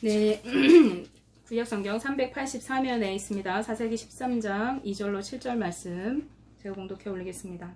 네. 구약성경 384면에 있습니다. 사세기 13장 2절로 7절 말씀 제가 공독해 올리겠습니다.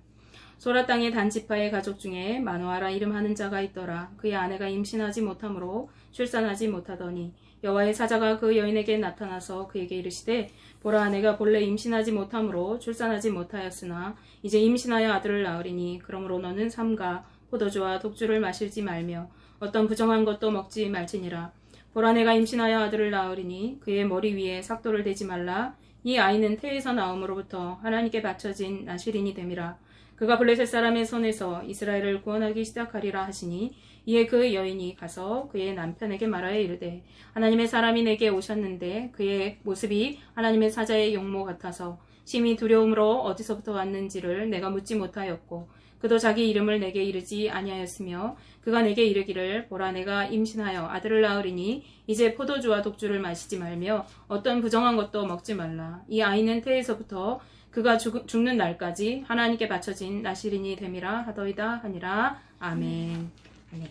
소라 땅의 단지파의 가족 중에 마노아라 이름하는 자가 있더라. 그의 아내가 임신하지 못하므로 출산하지 못하더니 여호와의 사자가 그 여인에게 나타나서 그에게 이르시되 보라 내가 본래 임신하지 못하므로 출산하지 못하였으나 이제 임신하여 아들을 낳으리니 그러므로 너는 삼가 포도주와 독주를 마실지 말며 어떤 부정한 것도 먹지 말지니라. 보라 내가 임신하여 아들을 낳으리니 그의 머리 위에 삭도를 대지 말라. 이 아이는 태에서 나옴으로부터 하나님께 바쳐진 나시린이 됨이라. 그가 블레셋 사람의 손에서 이스라엘을 구원하기 시작하리라 하시니 이에 그 여인이 가서 그의 남편에게 말하여 이르되 하나님의 사람이 내게 오셨는데 그의 모습이 하나님의 사자의 용모 같아서 심히 두려움으로 어디서부터 왔는지를 내가 묻지 못하였고 그도 자기 이름을 내게 이르지 아니하였으며 그가 내게 이르기를 보라 내가 임신하여 아들을 낳으리니 이제 포도주와 독주를 마시지 말며 어떤 부정한 것도 먹지 말라 이 아이는 태에서부터 그가 죽, 는 날까지 하나님께 바쳐진 나시린이 됨이라 하더이다 하니라 아멘. 아멘.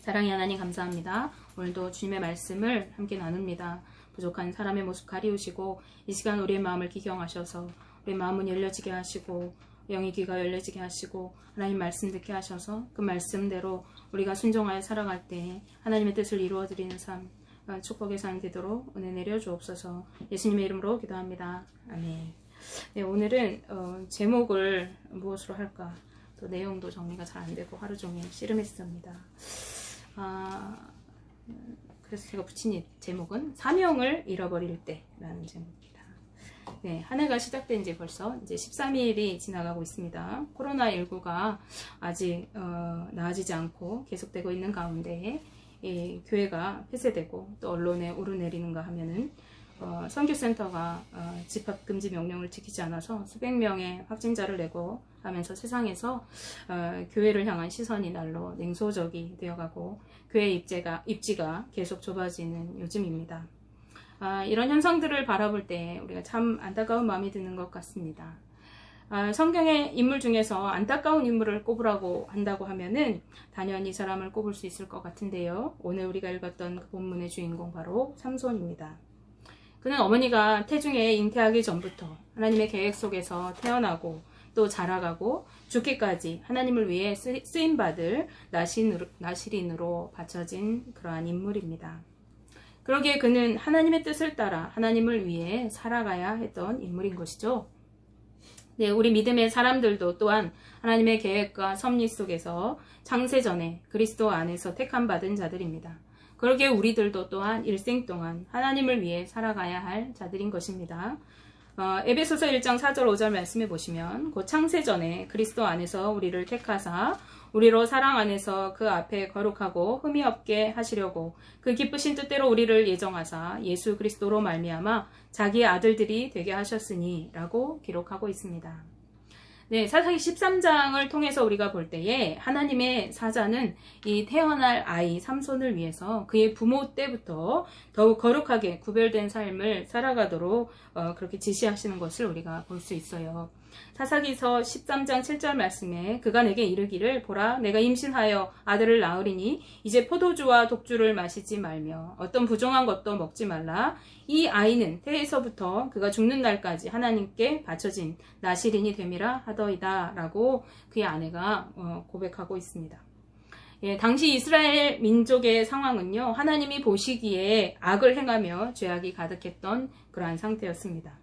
사랑의 하나님 감사합니다. 오늘도 주님의 말씀을 함께 나눕니다. 부족한 사람의 모습 가리우시고 이 시간 우리의 마음을 기경하셔서 우리의 마음은 열려지게 하시고 영의 귀가 열려지게 하시고 하나님 말씀 듣게 하셔서 그 말씀대로 우리가 순종하여 살아갈 때 하나님의 뜻을 이루어 드리는 삶 어, 축복의 삶 되도록 은혜 내려 주옵소서 예수님의 이름으로 기도합니다. 아멘. 네, 오늘은 어, 제목을 무엇으로 할까? 또 내용도 정리가 잘 안 되고 하루 종일 씨름했습니다. 아, 그래서 제가 붙인 이 제목은 사명을 잃어버릴 때라는 제목입니다. 네, 한 해가 시작된 지 벌써 이제 13일이 지나가고 있습니다. 코로나19가 아직 어, 나아지지 않고 계속되고 있는 가운데 이 교회가 폐쇄되고 또 언론에 오르내리는가 하면은 어, 선교센터가 어, 집합 금지 명령을 지키지 않아서 수백 명의 확진자를 내고 하면서 세상에서 어, 교회를 향한 시선이 날로 냉소적이 되어가고 교회 입지가, 입지가 계속 좁아지는 요즘입니다. 아, 이런 현상들을 바라볼 때 우리가 참 안타까운 마음이 드는 것 같습니다. 아, 성경의 인물 중에서 안타까운 인물을 꼽으라고 한다고 하면은 단연히 이 사람을 꼽을 수 있을 것 같은데요. 오늘 우리가 읽었던 그 본문의 주인공 바로 삼손입니다. 그는 어머니가 태중에 잉태하기 전부터 하나님의 계획 속에서 태어나고 또 자라가고 죽기까지 하나님을 위해 쓰임받을 나시린으로 바쳐진 그러한 인물입니다. 그러기에 그는 하나님의 뜻을 따라 하나님을 위해 살아가야 했던 인물인 것이죠. 네, 우리 믿음의 사람들도 또한 하나님의 계획과 섭리 속에서 창세전에 그리스도 안에서 택함 받은 자들입니다. 그러기에 우리들도 또한 일생 동안 하나님을 위해 살아가야 할 자들인 것입니다. 어, 에베소서 1장 4절 5절 말씀해 보시면 곧 창세전에 그리스도 안에서 우리를 택하사 우리로 사랑 안에서 그 앞에 거룩하고 흠이 없게 하시려고 그 기쁘신 뜻대로 우리를 예정하사 예수 그리스도로 말미암아 자기의 아들들이 되게 하셨으니라고 기록하고 있습니다. 네, 사사기 13장을 통해서 우리가 볼 때에 하나님의 사자는 이 태어날 아이 삼손을 위해서 그의 부모 때부터 더욱 거룩하게 구별된 삶을 살아가도록 어, 그렇게 지시하시는 것을 우리가 볼 수 있어요. 사사기서 13장 7절 말씀에 그가 내게 이르기를 보라 내가 임신하여 아들을 낳으리니 이제 포도주와 독주를 마시지 말며 어떤 부정한 것도 먹지 말라 이 아이는 태에서부터 그가 죽는 날까지 하나님께 바쳐진 나시린이 됨이라 하더이다 라고 그의 아내가 어, 고백하고 있습니다. 예, 당시 이스라엘 민족의 상황은요, 하나님이 보시기에 악을 행하며 죄악이 가득했던 그러한 상태였습니다.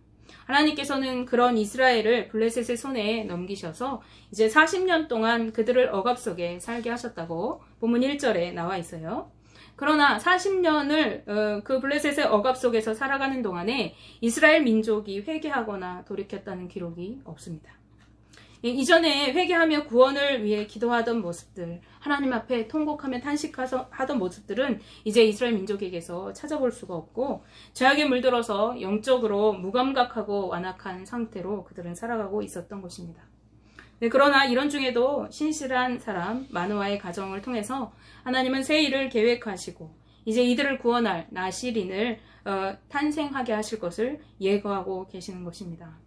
하나님께서는 그런 이스라엘을 블레셋의 손에 넘기셔서 이제 40년 동안 그들을 억압 속에 살게 하셨다고 본문 1절에 나와 있어요. 그러나 40년을 어, 그 블레셋의 억압 속에서 살아가는 동안에 이스라엘 민족이 회개하거나 돌이켰다는 기록이 없습니다. 이전에 회개하며 구원을 위해 기도하던 모습들, 하나님 앞에 통곡하며 탄식하던 모습들은 이제 이스라엘 민족에게서 찾아볼 수가 없고 죄악에 물들어서 영적으로 무감각하고 완악한 상태로 그들은 살아가고 있었던 것입니다. 네, 그러나 이런 중에도 신실한 사람 마누아의 가정을 통해서 하나님은 새 일을 계획하시고 이제 이들을 구원할 나시린을 어, 탄생하게 하실 것을 예고하고 계시는 것입니다.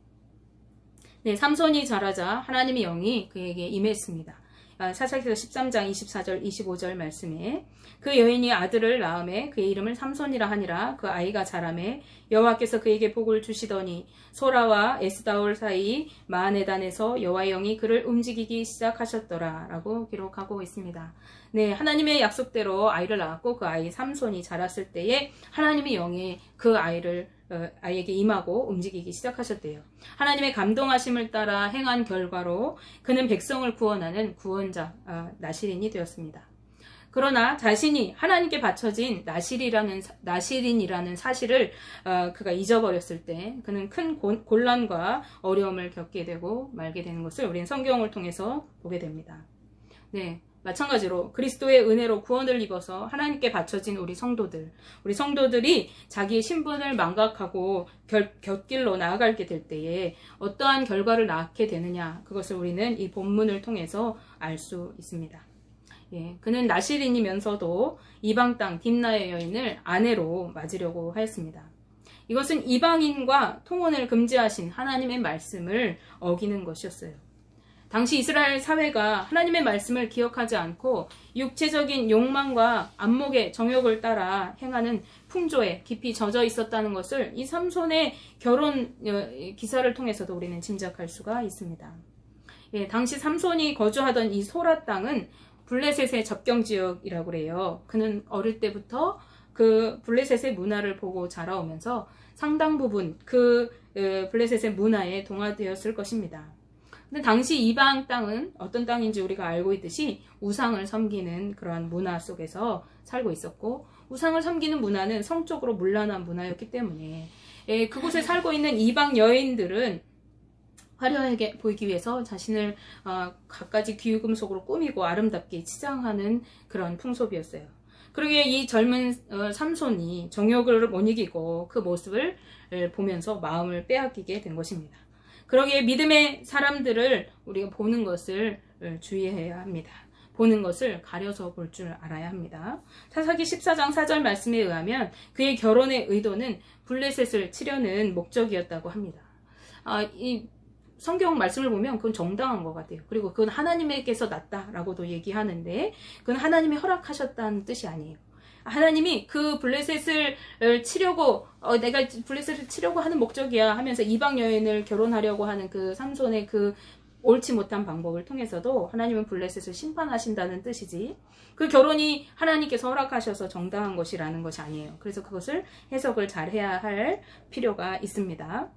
네, 삼손이 자라자 하나님의 영이 그에게 임했습니다. 아, 사사기서 13장 24절 25절 말씀에 그 여인이 아들을 낳음에 그의 이름을 삼손이라 하니라 그 아이가 자라매 여호와께서 그에게 복을 주시더니 소라와 에스다올 사이 마네단에서 여호와의 영이 그를 움직이기 시작하셨더라라고 기록하고 있습니다. 네, 하나님의 약속대로 아이를 낳았고 그 아이 삼손이 자랐을 때에 하나님의 영이 그 아이를 어, 아이에게 임하고 움직이기 시작하셨대요. 하나님의 감동하심을 따라 행한 결과로 그는 백성을 구원하는 구원자 아, 나시린이 되었습니다. 그러나 자신이 하나님께 바쳐진 나실이라는 나실인이라는 사실을 어, 그가 잊어버렸을 때 그는 큰 곤, 곤란과 어려움을 겪게 되고 말게 되는 것을 우리는 성경을 통해서 보게 됩니다. 네. 마찬가지로 그리스도의 은혜로 구원을 입어서 하나님께 바쳐진 우리 성도들, 우리 성도들이 자기의 신분을 망각하고 결, 곁길로 나아가게 될 때에 어떠한 결과를 낳게 되느냐, 그것을 우리는 이 본문을 통해서 알 수 있습니다. 예, 그는 나시린이면서도 이방 땅 딥나의 여인을 아내로 맞으려고 하였습니다. 이것은 이방인과 통혼을 금지하신 하나님의 말씀을 어기는 것이었어요. 당시 이스라엘 사회가 하나님의 말씀을 기억하지 않고 육체적인 욕망과 안목의 정욕을 따라 행하는 풍조에 깊이 젖어 있었다는 것을 이 삼손의 결혼 어, 기사를 통해서도 우리는 짐작할 수가 있습니다. 예, 당시 삼손이 거주하던 이 소라 땅은 블레셋의 접경 지역이라고 그래요. 그는 어릴 때부터 그 블레셋의 문화를 보고 자라오면서 상당 부분 그 어, 블레셋의 문화에 동화되었을 것입니다. 근데 당시 이방 땅은 어떤 땅인지 우리가 알고 있듯이 우상을 섬기는 그러한 문화 속에서 살고 있었고 우상을 섬기는 문화는 성적으로 문란한 문화였기 때문에 예, 그곳에 살고 있는 이방 여인들은 화려하게 보이기 위해서 자신을 어, 갖가지 귀금속으로 꾸미고 아름답게 치장하는 그런 풍속이었어요. 그러기에 이 젊은 어, 삼손이 정욕을 못 이기고 그 모습을 보면서 마음을 빼앗기게 된 것입니다. 그러기에 믿음의 사람들을 우리가 보는 것을 주의해야 합니다. 보는 것을 가려서 볼 줄 알아야 합니다. 사사기 14장 4절 말씀에 의하면 그의 결혼의 의도는 블레셋을 치려는 목적이었다고 합니다. 아, 이 성경 말씀을 보면 그건 정당한 것 같아요. 그리고 그건 하나님에게서 났다라고도 얘기하는데 그건 하나님이 허락하셨다는 뜻이 아니에요. 하나님이 그 블레셋을 치려고 어, 내가 블레셋을 치려고 하는 목적이야 하면서 이방 여인을 결혼하려고 하는 그 삼손의 그 옳지 못한 방법을 통해서도 하나님은 블레셋을 심판하신다는 뜻이지 그 결혼이 하나님께서 허락하셔서 정당한 것이라는 것이 아니에요. 그래서 그것을 해석을 잘 해야 할 필요가 있습니다.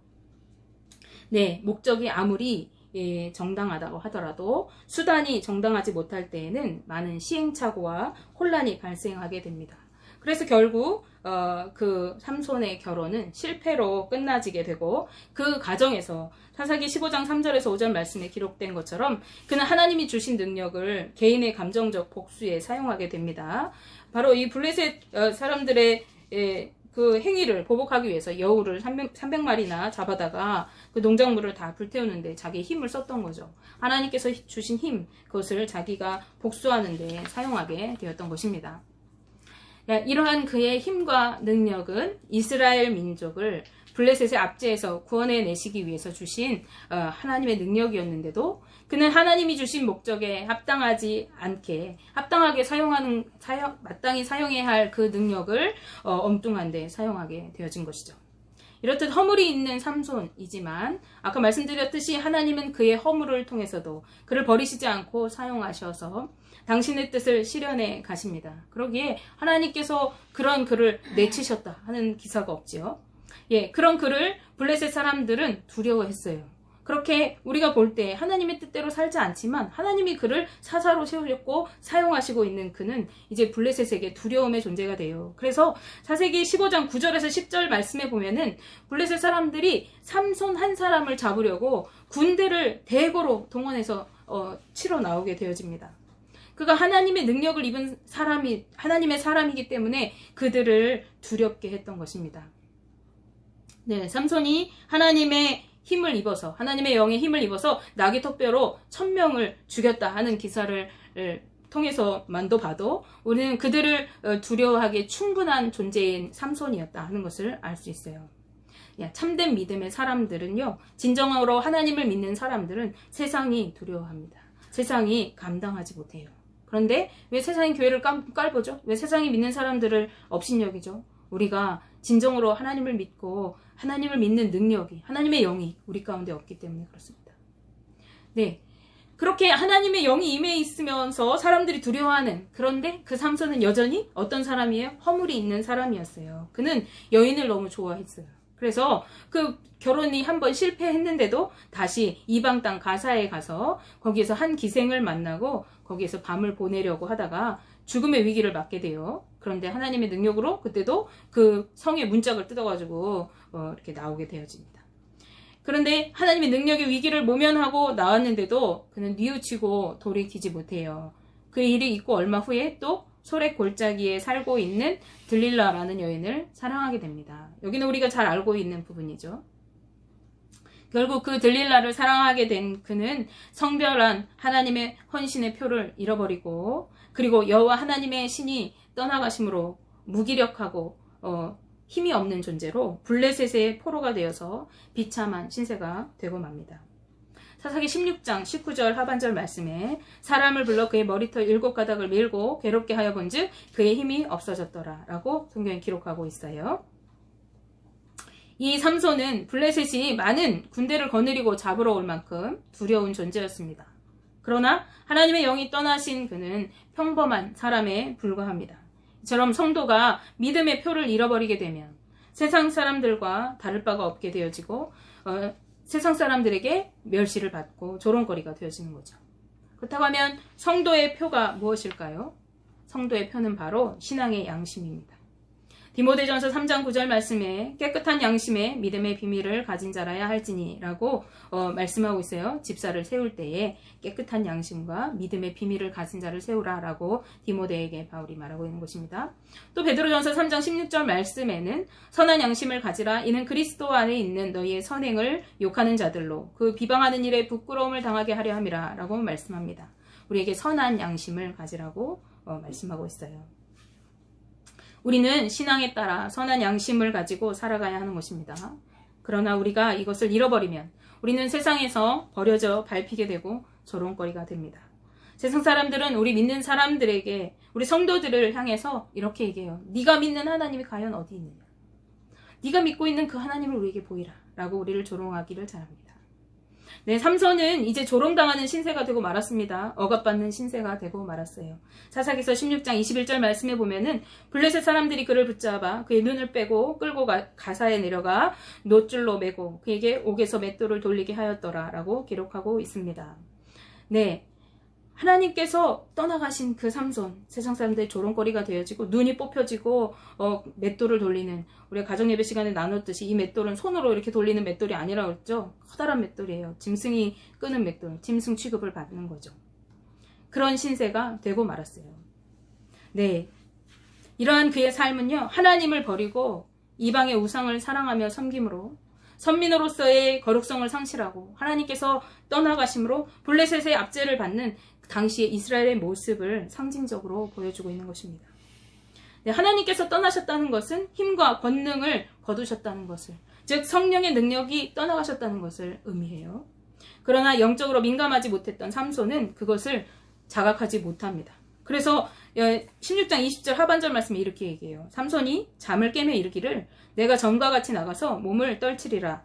네, 목적이 아무리 예, 정당하다고 하더라도 수단이 정당하지 못할 때에는 많은 시행착오와 혼란이 발생하게 됩니다. 그래서 결국 어, 그 삼손의 결혼은 실패로 끝나지게 되고 그 가정에서 사사기 15장 3절에서 5절 말씀에 기록된 것처럼 그는 하나님이 주신 능력을 개인의 감정적 복수에 사용하게 됩니다. 바로 이 블레셋 어, 사람들의 예, 그 행위를 보복하기 위해서 여우를 300, 300마리나 잡아다가 그 농작물을 다 불태우는데 자기의 힘을 썼던 거죠. 하나님께서 주신 힘, 그것을 자기가 복수하는데 사용하게 되었던 것입니다. 이러한 그의 힘과 능력은 이스라엘 민족을 블레셋의 압제에서 구원해 내시기 위해서 주신 어, 하나님의 능력이었는데도 그는 하나님이 주신 목적에 합당하지 않게 합당하게 사용하는 사용 마땅히 사용해야 할 그 능력을 어, 엉뚱한데 사용하게 되어진 것이죠. 이렇듯 허물이 있는 삼손이지만 아까 말씀드렸듯이 하나님은 그의 허물을 통해서도 그를 버리시지 않고 사용하셔서 당신의 뜻을 실현해 가십니다. 그러기에 하나님께서 그런 그를 내치셨다 하는 기사가 없지요. 예, 그런 그를 블레셋 사람들은 두려워했어요. 그렇게 우리가 볼 때 하나님의 뜻대로 살지 않지만 하나님이 그를 사사로 세우셨고 사용하시고 있는 그는 이제 블레셋에게 두려움의 존재가 돼요. 그래서 사세기 15장 9절에서 10절 말씀에 보면은 블레셋 사람들이 삼손 한 사람을 잡으려고 군대를 대거로 동원해서 어, 치러 나오게 되어집니다. 그가 하나님의 능력을 입은 사람이 하나님의 사람이기 때문에 그들을 두렵게 했던 것입니다. 네, 삼손이 하나님의 힘을 입어서 하나님의 영의 힘을 입어서 나귀 턱뼈로 천명을 죽였다 하는 기사를 통해서만도 봐도 우리는 그들을 어, 두려워하기에 충분한 존재인 삼손이었다 하는 것을 알 수 있어요. 참된 믿음의 사람들은요, 진정으로 하나님을 믿는 사람들은 세상이 두려워합니다. 세상이 감당하지 못해요. 그런데 왜 세상이 교회를 깔, 깔보죠? 왜 세상이 믿는 사람들을 업신여기죠? 우리가 진정으로 하나님을 믿고 하나님을 믿는 능력이 하나님의 영이 우리 가운데 없기 때문에 그렇습니다. 네. 그렇게 하나님의 영이 임해 있으면서 사람들이 두려워하는 그런데 그 삼손은 여전히 어떤 사람이에요? 허물이 있는 사람이었어요. 그는 여인을 너무 좋아했어요. 그래서 그 결혼이 한 번 실패했는데도 다시 이방 땅 가사에 가서 거기에서 한 기생을 만나고 거기에서 밤을 보내려고 하다가 죽음의 위기를 맞게 돼요. 그런데 하나님의 능력으로 그때도 그 성의 문짝을 뜯어가지고 어, 이렇게 나오게 되어집니다. 그런데 하나님의 능력의 위기를 모면하고 나왔는데도 그는 뉘우치고 돌이키지 못해요. 그 일이 있고 얼마 후에 또 소래 골짜기에 살고 있는 들릴라라는 여인을 사랑하게 됩니다. 여기는 우리가 잘 알고 있는 부분이죠. 결국 그 들릴라를 사랑하게 된 그는 성별한 하나님의 헌신의 표를 잃어버리고 그리고 여호와 하나님의 신이 떠나가심으로 무기력하고 어, 힘이 없는 존재로 블레셋의 포로가 되어서 비참한 신세가 되고 맙니다. 사사기 16장 19절 하반절 말씀에 사람을 불러 그의 머리털 일곱 가닥을 밀고 괴롭게 하여 본즉 그의 힘이 없어졌더라 라고 성경에 기록하고 있어요. 이 삼손은 블레셋이 많은 군대를 거느리고 잡으러 올 만큼 두려운 존재였습니다. 그러나 하나님의 영이 떠나신 그는 평범한 사람에 불과합니다. 이처럼 성도가 믿음의 표를 잃어버리게 되면 세상 사람들과 다를 바가 없게 되어지고 어, 세상 사람들에게 멸시를 받고 조롱거리가 되어지는 거죠. 그렇다고 하면 성도의 표가 무엇일까요? 성도의 표는 바로 신앙의 양심입니다. 디모데전서 3장 9절 말씀에 깨끗한 양심에 믿음의 비밀을 가진 자라야 할지니라고 어, 말씀하고 있어요. 집사를 세울 때에 깨끗한 양심과 믿음의 비밀을 가진 자를 세우라라고 디모데에게 바울이 말하고 있는 것입니다. 또 베드로전서 3장 16절 말씀에는 선한 양심을 가지라 이는 그리스도 안에 있는 너희의 선행을 욕하는 자들로 그 비방하는 일에 부끄러움을 당하게 하려 함이라라고 말씀합니다. 우리에게 선한 양심을 가지라고 어, 말씀하고 있어요. 우리는 신앙에 따라 선한 양심을 가지고 살아가야 하는 것입니다. 그러나 우리가 이것을 잃어버리면 우리는 세상에서 버려져 밟히게 되고 조롱거리가 됩니다. 세상 사람들은 우리 믿는 사람들에게 우리 성도들을 향해서 이렇게 얘기해요. 네가 믿는 하나님이 과연 어디 있느냐? 네가 믿고 있는 그 하나님을 우리에게 보이라. 라고 우리를 조롱하기를 잘합니다. 네, 삼손은 이제 조롱당하는 신세가 되고 말았습니다. 억압받는 신세가 되고 말았어요. 사사기서 16장 21절 말씀에 보면은 블레셋 사람들이 그를 붙잡아 그의 눈을 빼고 끌고 가, 가사에 내려가 노줄로 매고 그에게 옥에서 맷돌을 돌리게 하였더라라고 기록하고 있습니다. 네, 하나님께서 떠나가신 그 삼손 세상 사람들의 조롱거리가 되어지고 눈이 뽑혀지고 어, 맷돌을 돌리는 우리가 가정 예배 시간에 나눴듯이 이 맷돌은 손으로 이렇게 돌리는 맷돌이 아니라 그랬죠? 커다란 맷돌이에요. 짐승이 끄는 맷돌 짐승 취급을 받는 거죠. 그런 신세가 되고 말았어요. 네. 이러한 그의 삶은요 하나님을 버리고 이방의 우상을 사랑하며 섬김으로 선민으로서의 거룩성을 상실하고 하나님께서 떠나가심으로 블레셋의 압제를 받는 당시의 이스라엘의 모습을 상징적으로 보여주고 있는 것입니다. 네, 하나님께서 떠나셨다는 것은 힘과 권능을 거두셨다는 것을, 즉 성령의 능력이 떠나가셨다는 것을 의미해요. 그러나 영적으로 민감하지 못했던 삼손은 그것을 자각하지 못합니다. 그래서 16장 어, 20절 하반절 말씀에 이렇게 얘기해요. 삼손이 잠을 깨며 이르기를 내가 전과 같이 나가서 몸을 떨치리라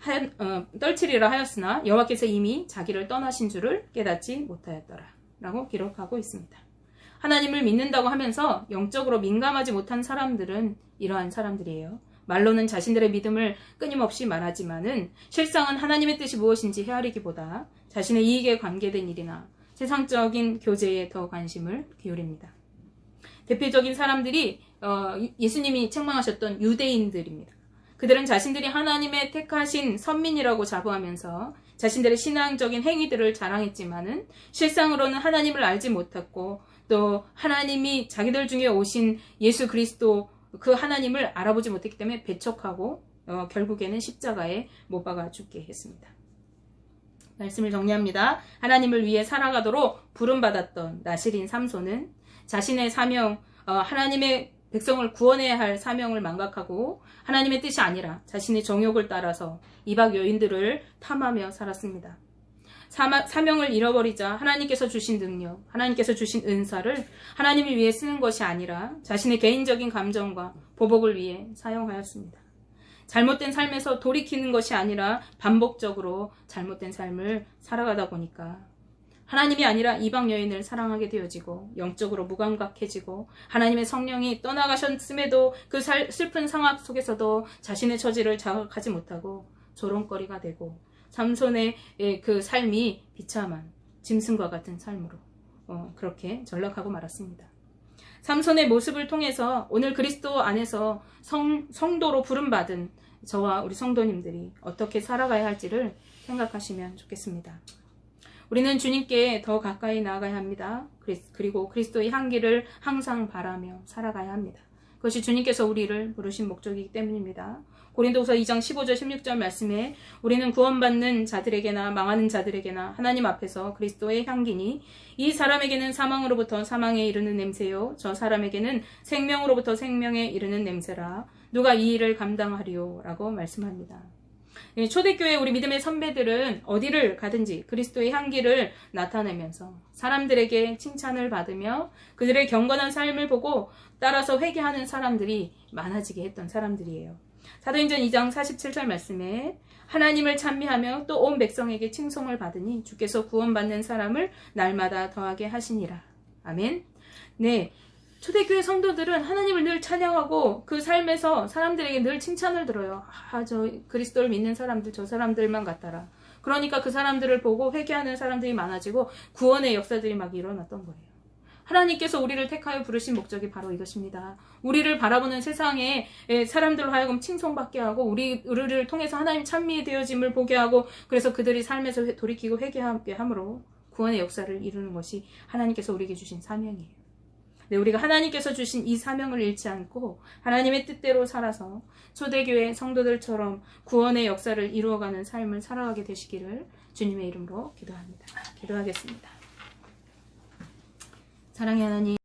하, 어, 떨치리라 하였으나 여호와께서 이미 자기를 떠나신 줄을 깨닫지 못하였더라. 라고 기록하고 있습니다. 하나님을 믿는다고 하면서 영적으로 민감하지 못한 사람들은 이러한 사람들이에요. 말로는 자신들의 믿음을 끊임없이 말하지만은 실상은 하나님의 뜻이 무엇인지 헤아리기보다 자신의 이익에 관계된 일이나 세상적인 교제에 더 관심을 기울입니다. 대표적인 사람들이 어, 예수님이 책망하셨던 유대인들입니다. 그들은 자신들이 하나님의 택하신 선민이라고 자부하면서 자신들의 신앙적인 행위들을 자랑했지만은 실상으로는 하나님을 알지 못했고 또 하나님이 자기들 중에 오신 예수 그리스도 그 하나님을 알아보지 못했기 때문에 배척하고 어, 결국에는 십자가에 못 박아 죽게 했습니다. 말씀을 정리합니다. 하나님을 위해 살아가도록 부름받았던 나시린 삼손은 자신의 사명, 어, 하나님의 백성을 구원해야 할 사명을 망각하고 하나님의 뜻이 아니라 자신의 정욕을 따라서 이박 여인들을 탐하며 살았습니다. 사마- 사명을 잃어버리자 하나님께서 주신 능력, 하나님께서 주신 은사를 하나님을 위해 쓰는 것이 아니라 자신의 개인적인 감정과 보복을 위해 사용하였습니다. 잘못된 삶에서 돌이키는 것이 아니라 반복적으로 잘못된 삶을 살아가다 보니까 하나님이 아니라 이방 여인을 사랑하게 되어지고 영적으로 무감각해지고 하나님의 성령이 떠나가셨음에도 그 살- 슬픈 상황 속에서도 자신의 처지를 자각하지 못하고 조롱거리가 되고 삼손의 예, 그 삶이 비참한 짐승과 같은 삶으로 어, 그렇게 전락하고 말았습니다. 삼손의 모습을 통해서 오늘 그리스도 안에서 성, 성도로 부름받은 저와 우리 성도님들이 어떻게 살아가야 할지를 생각하시면 좋겠습니다. 우리는 주님께 더 가까이 나아가야 합니다. 그리고 그리스도의 향기를 항상 바라며 살아가야 합니다. 그것이 주님께서 우리를 부르신 목적이기 때문입니다. 고린도서 2장 15절 16절 말씀에 우리는 구원받는 자들에게나 망하는 자들에게나 하나님 앞에서 그리스도의 향기니 이 사람에게는 사망으로부터 사망에 이르는 냄새요 저 사람에게는 생명으로부터 생명에 이르는 냄새라 누가 이 일을 감당하리요라고 말씀합니다. 예, 초대교회 우리 믿음의 선배들은 어디를 가든지 그리스도의 향기를 나타내면서 사람들에게 칭찬을 받으며 그들의 경건한 삶을 보고 따라서 회개하는 사람들이 많아지게 했던 사람들이에요. 사도행전 2장 47절 말씀에 하나님을 찬미하며 또 온 백성에게 칭송을 받으니 주께서 구원받는 사람을 날마다 더하게 하시니라. 아멘. 네. 초대교회 성도들은 하나님을 늘 찬양하고 그 삶에서 사람들에게 늘 칭찬을 들어요. 아, 저 그리스도를 믿는 사람들, 저 사람들만 같더라. 그러니까 그 사람들을 보고 회개하는 사람들이 많아지고 구원의 역사들이 막 일어났던 거예요. 하나님께서 우리를 택하여 부르신 목적이 바로 이것입니다. 우리를 바라보는 세상에 사람들로 하여금 칭송받게 하고 우리 우리를 통해서 하나님 찬미의 되어짐을 보게 하고 그래서 그들이 삶에서 회- 돌이키고 회개하게 함으로 구원의 역사를 이루는 것이 하나님께서 우리에게 주신 사명이에요. 네, 우리가 하나님께서 주신 이 사명을 잃지 않고 하나님의 뜻대로 살아서 초대교회 성도들처럼 구원의 역사를 이루어가는 삶을 살아가게 되시기를 주님의 이름으로 기도합니다. 기도하겠습니다. 사랑의 하나님.